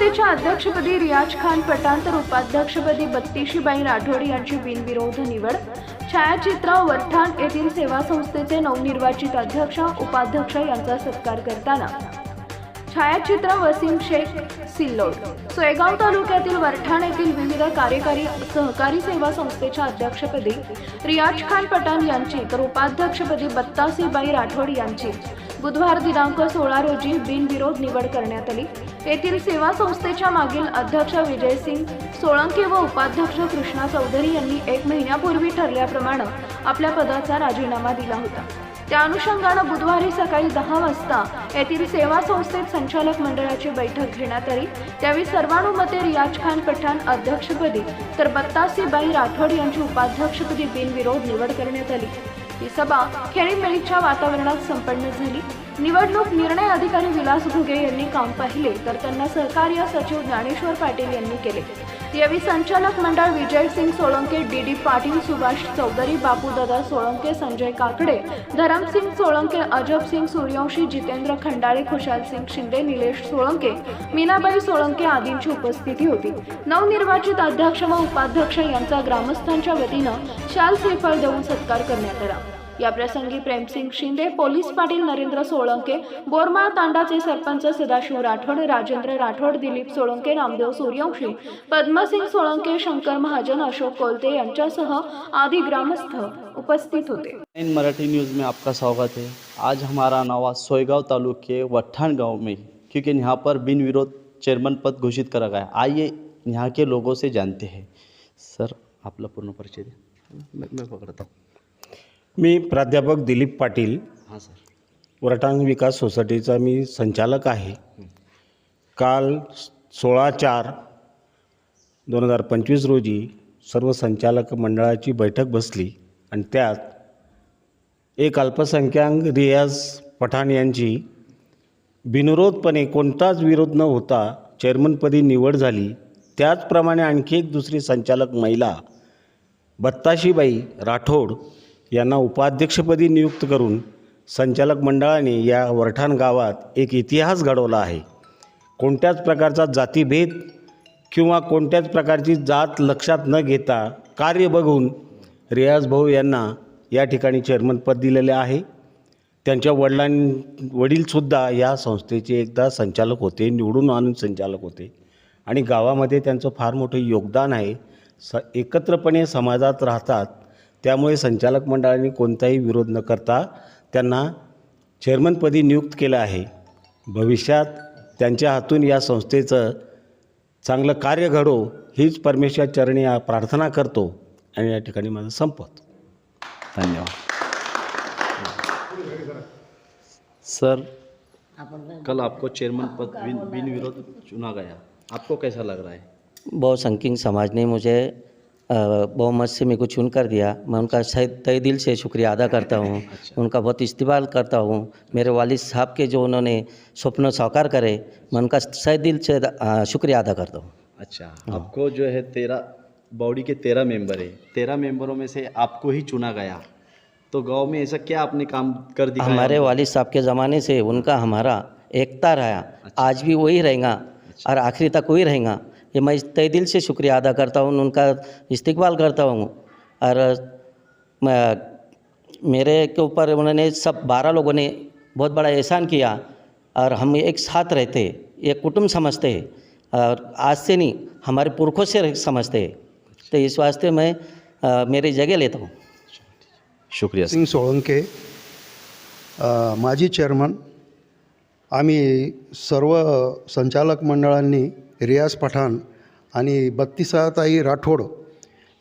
संस्थेच्या अध्यक्षपदी रियाज खान पठाण तर उपाध्यक्षपदी बत्तीशीबाई राठोड यांची बिनविरोध निवड. छायाचित्र वरठाण येथील सेवा संस्थेचे नवनिर्वाचित अध्यक्ष उपाध्यक्ष यांचा सत्कार करताना. छायाचित्र वसीम शेख सिल्लोड. सोयगाव तालुक्यातील वरठाण येथील विविध कार्यकारी सहकारी सेवा संस्थेच्या अध्यक्षपदी रियाज खान पठाण यांची तर उपाध्यक्षपदी बत्तासीबाई राठोड यांची. बुधवार दिनांक सोळा रोजी बिनविरोध निवड करण्यात आली. येथील सेवा संस्थेच्या मागील अध्यक्ष विजय सिंग सोळंके व उपाध्यक्ष कृष्णा चौधरी यांनी एक महिन्यापूर्वी ठरल्याप्रमाणे आपल्या पदाचा राजीनामा दिला होता. त्या अनुषंगानं बुधवारी सकाळी दहा वाजता येथील सेवा संस्थेत संचालक मंडळाची बैठक घेण्यात आली. त्यावेळी सर्वानुमते रियाज खान पठाण अध्यक्षपदी तर बत्तासीबाई राठोड यांची उपाध्यक्षपदी बिनविरोध निवड करण्यात आली. ही सभा खेळीमेळीच्या वातावरणात संपन्न झाली. निवडणूक निर्णय अधिकारी विलास घुगे यांनी काम पाहिले तर त्यांना सहकार्य सचिव ज्ञानेश्वर पाटील यांनी केले. यावेळी संचालक मंडळ विजयसिंग सोळंके डी डी पाटील सुभाष चौधरी बापूदादा सोळंके संजय काकडे धरमसिंग सोळंके अजबसिंग सूर्यवंशी जितेंद्र खंडाळे खुशालसिंग शिंदे निलेश सोळंके मीनाबाई सोळंके आदींची उपस्थिती होती. नवनिर्वाचित अध्यक्ष व उपाध्यक्ष यांचा ग्रामस्थांच्या वतीनं शाल श्रीफळ देऊन सत्कार करण्यात आला. या प्रसंगी प्रेमसिंग शिंदे पोलीस पाटील नरेंद्र सोळंके बोरमाळ तांडाचे सरपंच सदाशिव राठोड राजेंद्र राठोड दिलीप सोळंके रामदेव सूर्यवंशी पद्मसिंग सोळंके शंकर महाजन अशोक कोलते यांच्यासह आदी ग्रामस्थ उपस्थित होते. इन मराठी न्यूज़ में आपका स्वागत है। आज हमारा नवा सोयगांव तालुके वट्ठान गांव में क्योंकि यहाँ पर बिन विरोध चेयरमैन पद घोषित करा गया। आइए यहाँ के लोगों से जानते हैं। सर आपला पूर्ण परिचय द्या मैं मैं पकड़ता हूँ। मी प्राध्यापक दिलीप पाटील हाँ सर. वरटांग विकास सोसायटीचा मी संचालक आहे. काल सोळा चार दोन हजार पंचवीस रोजी सर्व संचालक मंडळाची बैठक बसली आणि त्यात एक अल्पसंख्याक रियाज पठाण यांची बिनविरोधपणे कोणताच विरोध न होता चेअरमनपदी निवड झाली. त्याचप्रमाणे आणखी एक दुसरी संचालक महिला बत्ताशीबाई राठोड यांना उपाध्यक्षपदी नियुक्त करून संचालक मंडळाने या वरठाण गावात एक इतिहास घडवला आहे. कोणत्याच प्रकारचा जातीभेद किंवा कोणत्याच प्रकारची जात लक्षात न घेता कार्य बघून रियाज भाऊ यांना या ठिकाणी चेअरमनपद दिलेले आहे. त्यांच्या वडिलां वडीलसुद्धा या संस्थेचे एकदा संचालक होते निवडून आणून संचालक होते. आणि गावामध्ये त्यांचं फार मोठं योगदान आहे. स एकत्रपणे समाजात राहतात त्यामुळे संचालक मंडळाने कोणताही विरोध न करता त्यांना चेअरमनपदी नियुक्त केलं आहे. भविष्यात त्यांच्या हातून या संस्थेचं चांगलं कार्य घडो हीच परमेश्वर चरणी प्रार्थना करतो. आणि या ठिकाणी माझं संपवतो धन्यवाद. सर कल आपको चेयरमैन पद बिन विरोध चुना गया। आपको कैसा लग रहा है? बहुत संकीर्ण समाज ने मुझे बहुमत से मेरे को चुन कर दिया। मैं उनका तय दिल से शुक्रिया अदा करता हूँ। उनका बहुत इस्तेमाल करता हूँ। मेरे वालिद साहब के जो उन्होंने स्वप्न साकार करे मैं उनका सही दिल से शुक्रिया अदा करता हूँ। अच्छा आपको जो है तेरह बॉडी के तेरह मेंबर है। तेरह मेंबरों में से आपको ही चुना गया। तो गाँव में ऐसा क्या आपने काम कर दिया हमारे वालिद साहब के ज़माने से उनका हमारा एकता रहा। आज भी वही रहेगा और आखिरी तक वही रहेगा। ये मैं तय दिल से शुक्रिया अदा करता हूँ उनका इस्तेकबाल करता हूँ। और मैं मेरे के ऊपर उन्होंने सब बारह लोगों ने बहुत बड़ा एहसान किया और हम एक साथ रहते एक कुटुंब समझते और आज से नहीं हमारे पुरखों से समझते। तो इस वास्ते मैं अ, मेरी जगह लेता हूँ। शुक्रिया सिंह सोळंके अ, माजी चेअरमन आम्ही सर्व संचालक मंडळांनी रियाज पठाण आणि बत्तीसाताई राठोड.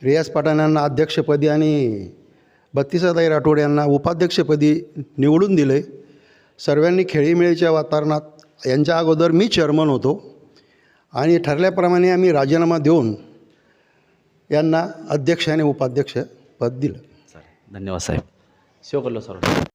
रियाज पठाण यांना अध्यक्षपदी आणि बत्तीसाताई राठोड यांना उपाध्यक्षपदी निवडून दिले. सर्वांनी खेळीमेळीच्या वातावरणात यांच्या अगोदर मी चेअरमन होतो. आणि ठरल्याप्रमाणे आम्ही राजीनामा देऊन यांना अध्यक्ष आणि उपाध्यक्ष पद दिलं. चालेल. धन्यवाद साहेब. सेव कर सर